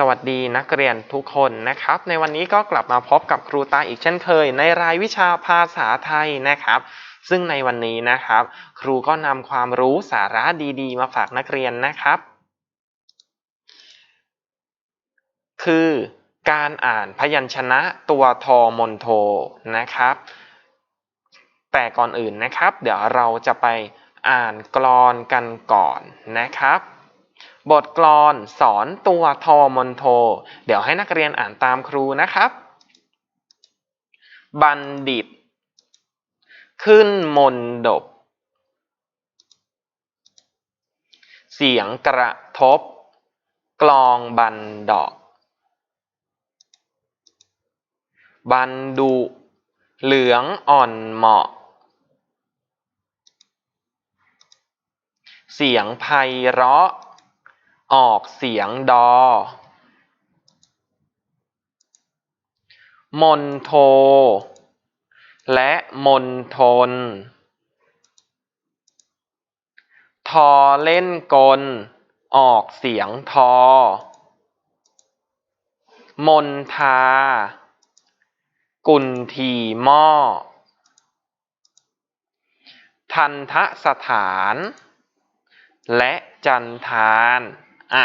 สวัสดีนักเรียนทุกคนนะครับ ในวันนี้ก็กลับมาพบกับครูตาอีกเช่นเคย ในรายวิชาภาษาไทยนะครับ ซึ่งในวันนี้นะครับ ครูก็นำความรู้สาระดีๆ มาฝากนักเรียนนะครับ คือการอ่านพยัญชนะตัวทอมนโทนะครับ แต่ก่อนอื่นนะครับ เดี๋ยวเราจะไปอ่านกลอนกันก่อนนะครับ บทกลอนสอนตัวทอมอนโท เดี๋ยวให้นักเรียนอ่านตามครูนะครับ บัณฑิต ขึ้นมนดบ เสียงกระทบ กลองบันดอก บันดุ เหลืองอ่อนเหมาะ เสียงไพเราะ ออกเสียงดอ มนโท และมนทน ทอเล่นกล ออกเสียงทอ มนทา กุนทีหม้อ ทันทะสถาน และจันทาน อะ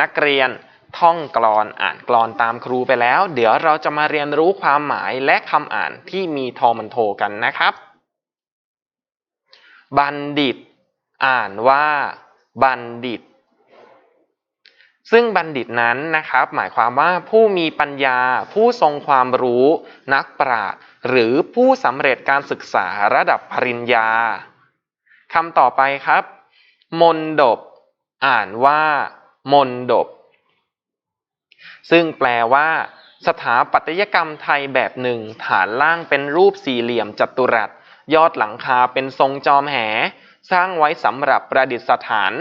นักเรียนท่องกลอนอ่านกลอนตามครูไปแล้ว เดี๋ยวเราจะมาเรียนรู้ความหมายและคำอ่านที่มีทอมันโทกันนะครับ บัณฑิต อ่านว่า บัณฑิต ซึ่งบัณฑิตนั้นนะครับ หมายความว่าผู้มีปัญญา ผู้ทรงความรู้ นักปราชญ์หรือผู้สำเร็จการศึกษาระดับปริญญาคำต่อไปครับ มนดบ อ่านว่ามนดบ ซึ่งแปลว่า สถาปัตยกรรมไทยแบบหนึ่ง ฐานล่างเป็นรูปสี่เหลี่ยมจัตุรัส ยอดหลังคาเป็นทรงจอมแห สร้างไว้สำหรับประดิษฐาน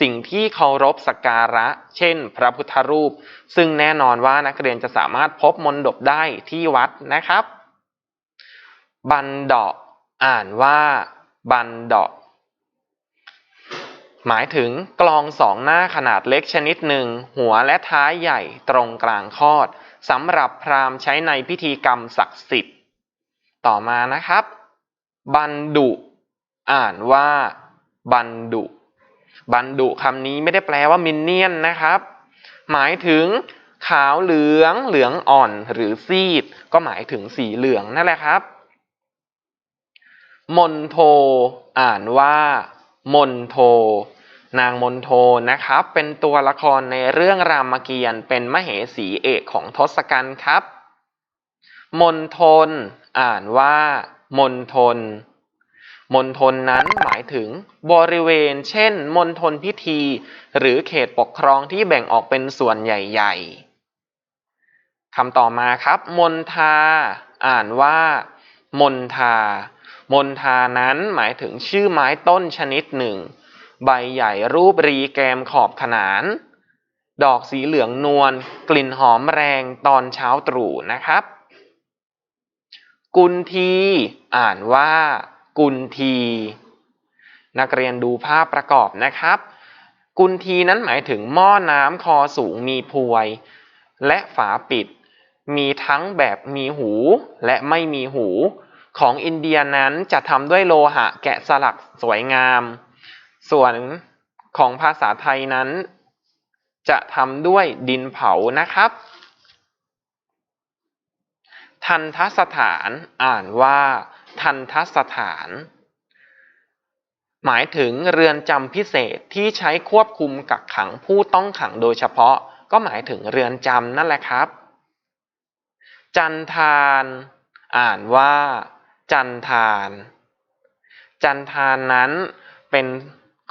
สิ่งที่เคารพสักการะ เช่น พระพุทธรูป ซึ่งแน่นอนว่านักเรียนจะสามารถพบมนดบได้ที่วัดนะครับ บันดาะอ่านว่า บันดาะ หมายถึงกลองสองหน้าขนาดเล็กชนิดหนึ่ง หัวและท้ายใหญ่ตรงกลางคอดสำหรับพราหมณ์ใช้ในพิธีกรรมศักดิ์สิทธิ์ ต่อมานะครับ บันดุ อ่านว่า บันดุ บันดุคำนี้ไม่ได้แปลว่ามินเนี่ยนนะครับ หมายถึง ขาวเหลือง เหลืองอ่อนหรือซีด ก็หมายถึงสีเหลืองนั่นแหละครับ มนโท อ่านว่ามนโท นางมนโทนะครับ เป็นตัวละครในเรื่องรามเกียรติ์เป็นมเหสีเอกของทศกัณฐ์ครับ มนทน อ่านว่ามนทนมณฑลนั้นหมายถึงบริเวณ เช่นมณฑลพิธี หรือเขตปกครองที่แบ่งออกเป็นส่วนใหญ่ๆคำต่อมาครับ มนทา อ่านว่า มนทามนทานั้นหมายถึงชื่อไม้ต้นชนิดหนึ่ง ใบใหญ่รูปรีแกมขอบขนาน ดอกสีเหลืองนวลกลิ่นหอมแรงตอนเช้าตรู่นะครับ กุนทีอ่านว่า กุนที นักเรียนดูภาพประกอบนะครับ กุนทีนั้นหมายถึงหม้อน้ำคอสูงมีพวย และฝาปิด มีทั้งแบบมีหูและไม่มีหูของอินเดียนั้นจะทำด้วยโลหะแกะสลักสวยงาม ส่วนของภาษาไทยนั้น จะทำด้วยดินเผานะครับ ทันทสถานอ่านว่า ทันทสถาน หมายถึงเรือนจำพิเศษที่ใช้ควบคุมกักขังผู้ต้องขังโดยเฉพาะ ก็หมายถึงเรือนจำนั่นแหละครับ จันทานอ่านว่า จันทาน จันทานนั้นเป็น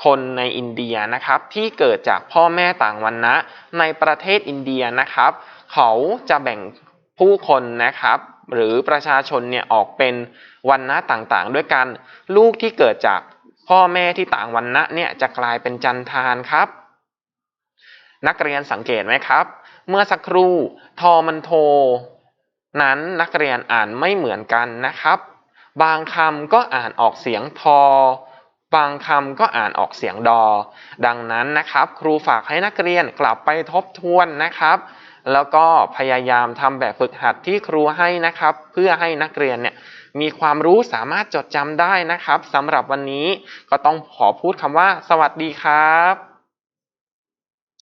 คนในอินเดียนะครับที่เกิดจากพ่อแม่ต่างวรรณะในประเทศอินเดียนะครับ เขาจะแบ่งผู้คนนะครับ หรือประชาชนเนี่ยออกเป็นวรรณะต่างๆ ด้วยกัน ลูกที่เกิดจากพ่อแม่ที่ต่างวรรณะเนี่ยจะกลายเป็นจันทานครับ นักเรียนสังเกตไหมครับ เมื่อสักครู่ทอมันโท นั้นนักเรียนอ่านไม่เหมือนกันนะครับ บางคำก็อ่านออกเสียงทอ บางคำก็อ่านออกเสียงดอ ดังนั้นนะครับ ครูฝากให้นักเรียนกลับไปทบทวนนะครับ แล้วก็พยายามทำแบบฝึกหัดที่ครูให้นะครับ เพื่อให้นักเรียนเนี่ยมีความรู้สามารถจดจำได้นะครับสำหรับวันนี้ก็ต้องขอพูดคำว่า สวัสดีครับ